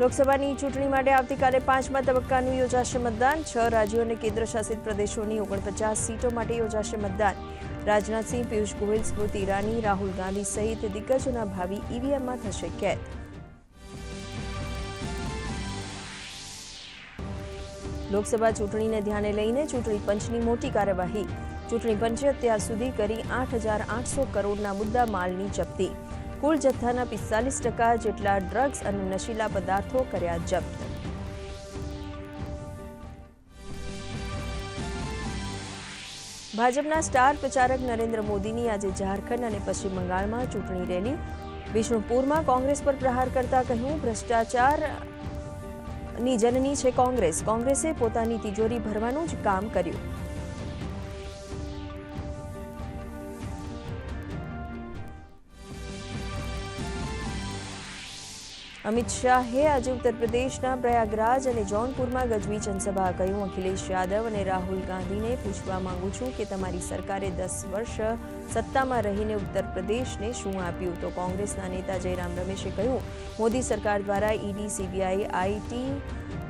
લોકસભાની ચૂંટણી માટે આવતીકાલે પાંચમા તબક્કાનું યોજાશે મતદાન. છ રાજ્યો અને કેન્દ્રશાસિત પ્રદેશોની ઓગણપચાસ સીટો માટે યોજાશે મતદાન. રાજનાથસિંહ પિયુષ ગોયલ, સ્મૃતિ ઈરાની, રાહુલ ગાંધી સહિત દિગ્ગજોના ભાવિ ઈવીએમમાં થશે કેદ. લોકસભા ચૂંટણીને ધ્યાને લઈને ચૂંટણી પંચની મોટી કાર્યવાહી. ચૂંટણી પંચે અત્યાર સુધી કરી આઠ હજાર આઠસો કરોડના મુદ્દા માલની જપ્તી. કુલ જથ્થાના પિસ્તાલીસ ટકા જેટલા ડ્રગ્સ અને નશીલા પદાર્થો કર્યા જપ્ત. ભાજપના સ્ટાર પ્રચારક નરેન્દ્ર મોદીની આજે ઝારખંડ અને પશ્ચિમ બંગાળમાં ચૂંટણી રેલી. વિષ્ણુપુરમાં કોંગ્રેસ પર પ્રહાર કરતા કહ્યું, ભ્રષ્ટાચારની જનની છે કોંગ્રેસ. કોંગ્રેસે પોતાની તિજોરી ભરવાનું જ કામ કર્યું. અમિત શાહે આજે ઉત્તર પ્રદેશના પ્રયાગરાજ અને જૌનપુરમાં ગજવી જનસભા કહ્યું. અખિલેશ યાદવ અને રાહુલ ગાંધીને પૂછવા માંગુ છું કે તમારી સરકારે દસ વર્ષ સત્તામાં રહીને ઉત્તર પ્રદેશને શું આપ્યું? તો કોંગ્રેસના નેતા જયરામ રમેશે કહ્યું, મોદી સરકાર દ્વારા ઈડી, સીબીઆઈ, આઈટી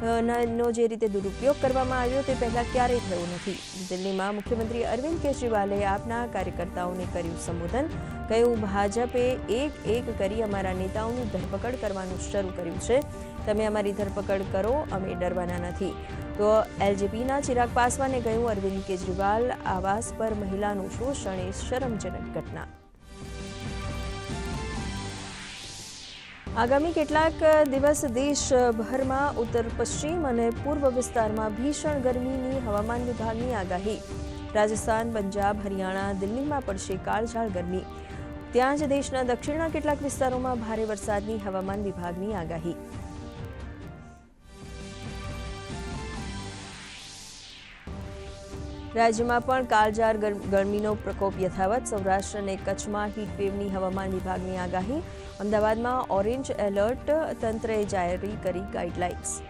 નો જે રીતે દુરુપયોગ કરવામાં આવ્યો તે પહેલા ક્યારેય થયો નથી. દિલ્હીમાં મુખ્યમંત્રી અરવિંદ કેજરીવાલે આપના કાર્યકર્તાઓને કર્યું સંબોધન. કહ્યું, ભાજપે એક એક કરી અમારા નેતાઓની ધરપકડ કરવાનું શરૂ કર્યું છે. તમે અમારી ધરપકડ કરો, અમે ડરવાના નથી. તો એલજેપીના ચિરાગ પાસવાને કહ્યું, અરવિંદ કેજરીવાલ આવાસ પર મહિલાનું શોષણ એ શરમજનક ઘટના. આગામી કેટલાક દિવસ દેશભરમાં ઉત્તર, પશ્ચિમ અને પૂર્વ વિસ્તારમાં ભીષણ ગરમીની હવામાન વિભાગની આગાહી. રાજસ્થાન, પંજાબ, હરિયાણા, દિલ્હીમાં પડશે કાળઝાળ ગરમી. ત્યાં જ દેશના દક્ષિણના કેટલાક વિસ્તારોમાં ભારે વરસાદની હવામાન વિભાગની આગાહી. રાજ્યમાં પણ કાળઝાળ ગર- ગરમીનો પ્રકોપ યથાવત. સૌરાષ્ટ્ર અને કચ્છમાં હીટવેવની હવામાન વિભાગની આગાહી. અમદાવાદમાં ઓરેન્જ એલર્ટ તંત્રએ જાહેર કરી ગાઈડલાઇન્સ